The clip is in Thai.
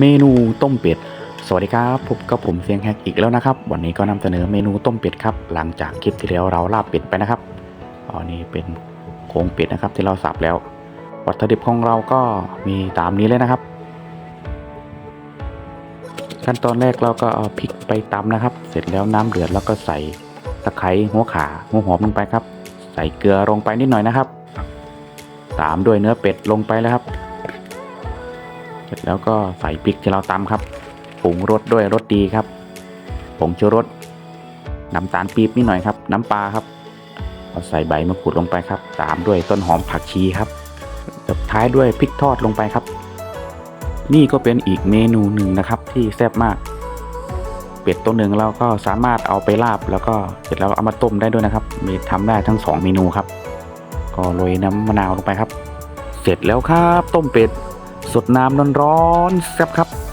เมนูต้มเป็ด สวัสดีครับพบกับผมเสียงแฮกอีกแล้วนะครับ วันนี้ก็นำเสนอเมนูต้มเป็ดครับ หลังจากคลิปที่แล้วเราลาบเป็ดไปนะครับอันนี้เป็นโครงเป็ดนะครับที่เราสับแล้ว วัตถุดิบของเราก็มีตามนี้เลยนะครับ ขั้นตอนแรกเราก็เอาพริกไปตำนะครับ เสร็จแล้วน้ำเดือดแล้วก็ใส่ตะไคร้หัวขาหัวหอมลงไปครับ ใส่เกลือลงไปนิดหน่อยนะครับ ตามด้วยเนื้อเป็ดลงไปแล้วครับ เสร็จแล้วก็ใส่พริกที่เราตำครับปรุงรสด้วยรสดีครับผงชูรสน้ำตาลปี๊บนิดหน่อยครับ น้ำปลาครับเอาใส่ใบมะกรูดลงไปครับ ตามด้วยต้นหอมผักชีครับสุดท้ายด้วยพริกทอดลงไปครับ นี่ก็เป็นอีกเมนูหนึ่งนะครับที่แซ่บมาก เป็ดตัวหนึ่งเราก็สามารถเอาไปลาบ แล้วก็เสร็จแล้วเอามาต้มได้ด้วยนะครับ มีทำได้ทั้งสองเมนูครับ ก็โรยน้ำมะนาวลงไปครับ เสร็จแล้วครับ ต้มเป็ด สดน้ำร้อนๆแซ่บครับ